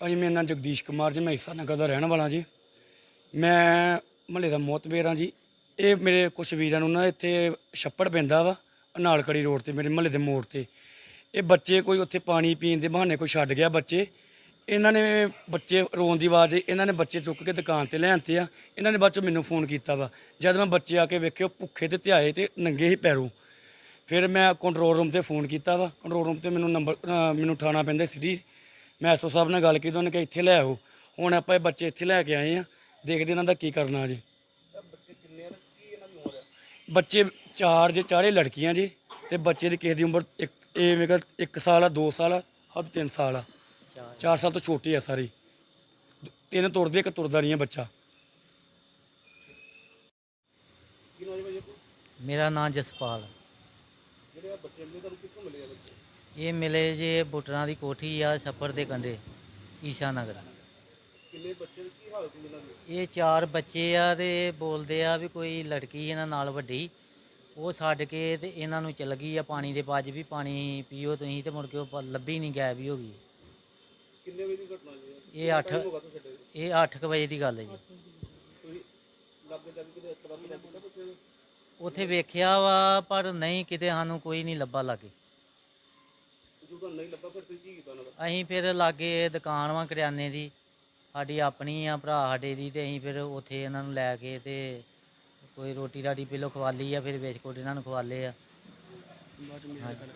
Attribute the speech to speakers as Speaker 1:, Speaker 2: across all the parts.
Speaker 1: ਭਾਜੀ, ਮੇਰਾ ਨਾਮ ਜਗਦੀਸ਼ ਕੁਮਾਰ ਜੀ, ਮੈਂ ਹਿੱਸਾ ਨਗਰ ਦਾ ਰਹਿਣ ਵਾਲਾ ਜੀ। ਮੈਂ ਮਹੱਲੇ ਦਾ ਮੋਤਬੇਰ ਹਾਂ ਜੀ। ਇਹ ਮੇਰੇ ਕੁਛ ਵੀਰਾਂ ਨੂੰ ਨਾ ਇੱਥੇ ਛੱਪੜ ਪੈਂਦਾ ਵਾ, ਅਨਾਲਕੜੀ ਰੋਡ ਤੇ, ਮੇਰੇ ਮਹੱਲੇ ਦੇ ਮੋੜ ਤੇ। ਇਹ ਬੱਚੇ ਕੋਈ ਉੱਥੇ ਪਾਣੀ ਪੀਣ ਦੇ ਬਹਾਨੇ ਕੋਈ ਛੱਡ ਗਿਆ ਬੱਚੇ। ਇਹਨਾਂ ਨੇ ਬੱਚੇ ਰੋਣ ਦੀ ਆਵਾਜ਼, ਇਹਨਾਂ ਨੇ ਬੱਚੇ ਚੁੱਕ ਕੇ ਦੁਕਾਨ ਤੇ ਲਿਆਂਤੇ ਆ। ਇਹਨਾਂ ਨੇ ਬਾਅਦ ਚੋਂ ਮੈਨੂੰ ਫੋਨ ਕੀਤਾ ਵਾ। ਜਦ ਮੈਂ ਬੱਚੇ ਆ ਕੇ ਵੇਖਿਓ, ਭੁੱਖੇ ਤੇ ਧਿਆਏ ਤੇ ਨੰਗੇ ਹੀ ਪੈਰੋਂ। ਫਿਰ ਮੈਂ ਕੰਟਰੋਲ ਰੂਮ ਤੇ ਫੋਨ ਕੀਤਾ ਵਾ। ਕੰਟਰੋਲ ਰੂਮ ਤੇ ਮੈਨੂੰ ਨੰਬਰ ਮੈਨੂੰ ਠਾਣਾ ਪੈਂਦਾ ਸਿਟੀ ਮੈਂ ਐਸਓ ਸਾਹਿਬ ਨਾਲ ਗੱਲ ਕੀਤੀ ਉਹਨੇ ਕਿਹਾ ਇੱਥੇ ਲੈ ਆਓ। ਹੁਣ ਆਪਾਂ ਇਹ ਬੱਚੇ ਇੱਥੇ ਲੈ ਕੇ ਆਏ ਆ। ਦੇਖਦੇ ਇਹਨਾਂ ਦਾ ਕੀ ਕਰਨਾ ਜੀ। ਬੱਚੇ ਚਾਰ ਜੇ ਚਾਰੇ ਲੜਕੀਆਂ ਜੀ ਤੇ ਬੱਚੇ ਦੀ ਕਿਸੇ ਦੀ ਉਮਰ ਇੱਕ ਇਹ ਮੇਰੇ ਕੋਲ 1 ਸਾਲ ਆ 2 ਸਾਲ ਆ ਹੱਦ 3 ਸਾਲ ਆ। 4 ਸਾਲ ਤੋਂ ਛੋਟੀ ਆ ਸਾਰੀ। ਤਿੰਨ ਤੁਰਦੇ ਇੱਕ ਤੁਰਦਾ ਨਹੀਂ ਆ। ਬੱਚਾ
Speaker 2: ਮੇਰਾ ਨਾਮ ਜਸਪਾਲ ਇਹ ਮਿਲੇ ਜੇ ਬੁੱਟਰਾਂ ਦੀ ਕੋਠੀ ਆ ਛੱਪੜ ਦੇ ਕੰਢੇ ਈਸ਼ਾ ਨਗਰ ਇਹ ਚਾਰ ਬੱਚੇ ਆ ਤੇ ਬੋਲਦੇ ਆ ਵੀ ਕੋਈ ਲੜਕੀ ਇਹਨਾਂ ਨਾਲ ਵੱਡੀ ਉਹ ਛੱਡ ਕੇ ਤੇ ਇਹਨਾਂ ਨੂੰ ਚਲ ਗਈ ਆ ਪਾਣੀ ਦੇ ਬਾਜ ਵੀ ਪਾਣੀ ਪੀਓ ਤੁਸੀਂ ਤੇ ਮੁੜ ਕੇ ਉਹ ਲੱਭੀ ਨਹੀਂ ਗਾਇਬ ਹੀ ਹੋ ਗਈ।
Speaker 3: ਕਿੰਨੇ ਵਜੇ ਦੀ ਘਟਨਾ ਜੀ?
Speaker 2: ਇਹ 8 ਇਹ 8 ਵਜੇ ਦੀ ਗੱਲ ਹੈ ਜੀ। ਉੱਥੇ ਵੇਖਿਆ ਵਾ ਪਰ ਨਹੀਂ ਕਿਤੇ ਸਾਨੂੰ ਕੋਈ ਨਹੀਂ ਲੱਭਾ ਲਾਗੇ।
Speaker 3: ਤੁਹਾਨੂੰ ਨਹੀਂ ਲੱਭਾ ਫਿਰ ਤੁਸੀਂ ਕੀ ਕੀਤਾ ਉਹਨਾਂ ਦਾ?
Speaker 2: ਅਸੀਂ ਫਿਰ ਲਾਗੇ ਦੁਕਾਨ ਵਾ ਕਰਿਆਨੇ ਦੀ। ਸਾਡੀ ਆਪਣੀ ਆ ਭਰਾ ਸਾਡੇ ਦੀ ਤੇ ਅਸੀਂ ਫਿਰ ਉੱਥੇ ਇਹਨਾਂ ਨੂੰ ਲੈ ਕੇ ਤੇ ਕੋਈ ਰੋਟੀ ਰਾਟੀ ਪਹਿਲੋਂ ਖਵਾਲੀ ਆ ਫਿਰ ਵੇਚਕੋਟ ਇਹਨਾਂ ਨੂੰ ਖਵਾਲੇ ਆ। ਹਾਂਜੀ।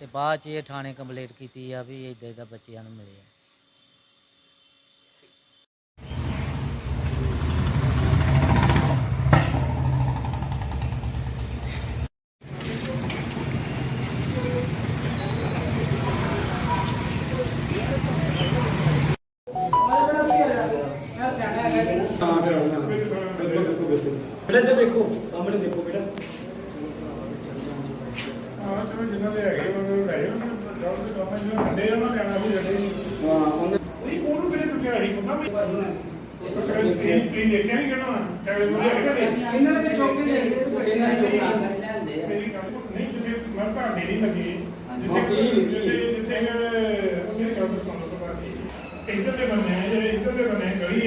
Speaker 2: ਤੇ ਬਾਅਦ ਚ ਇਹ ਥਾਣੇ ਕੰਪਲੇਂਟ ਕੀਤੀ ਆ ਵੀ ਇਦਾਂ ਇਦਾਂ ਬੱਚਿਆਂ ਨੂੰ ਮਿਲੇ ਆ।
Speaker 1: ਬੇਟਾ ਇੱਧਰ ਦੇਖੋ ਸਾਹਮਣੇ ਦੇਖੋ ਬੇਟਾ।
Speaker 4: ਹਾਂ ਚਲੋ ਜਿੰਨਾ ਦੇ ਹੈਗੇ ਉਹ ਲੈ ਜਾਓ ਜਦ ਦੇ ਕੰਮ ਜਿਹੜਾ ਵੱਡੇ ਉਹਨਾਂ ਨੇ ਆਣਾ ਵੀ ਜੱਡੇ
Speaker 1: ਹਾਂ। ਉਹਨੇ
Speaker 4: ਕੋਈ ਉਹਨੂੰ ਕਿਹਨੇ ਚੁੱਕਿਆ ਸੀ? ਪਤਾ ਵੀ ਇਹ ਤੁਸੀਂ ਦੇਖਿਆ। ਨਹੀਂ ਕਿਹੜਾ ਟੈਲੇ ਮੋਰੇ ਹੈਗਾ ਨੇ।
Speaker 1: ਇਹਨਾਂ ਨੇ ਚੌਕ ਕੇ ਇਹਨਾਂ ਨੇ ਚੌਕ।
Speaker 4: ਮੇਰੀ ਗੱਲ ਨਹੀਂ ਜਿੱਥੇ ਮੈਂ ਘਰ ਮੇਰੀ ਲੱਗੀ।
Speaker 1: ਹਾਂ,
Speaker 4: ਜਿੱਥੇ? ਜਿੱਥੇ ਜਿੱਥੇ ਮੇਰੀ ਗੱਲ ਸੁਣ ਲਓ ਬਾਕੀ ਇੱਧਰ ਦੇ ਬੰਨੇ ਆ, ਜਿਹੜੇ ਇੱਧਰ ਦੇ ਬੰਨੇ ਗਲੀ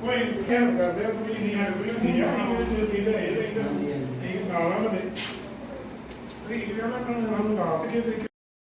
Speaker 4: ਕੋਈ ਖੇਰ ਕਰਦੇ ਆ, ਕੋਈ ਨਹੀਂ ਹੈ ਕੋਈ ਨਹੀਂ ਹੈ ਇਹ ਚੀਜ਼ ਹੈ ਇਹ ਇਹ ਨਾਲਾਂ ਦੇ ਇਹ ਇਹਨਾਂ ਨੂੰ ਨਾਮ ਰਾਤ ਕੇ ਤਰੀਕੇ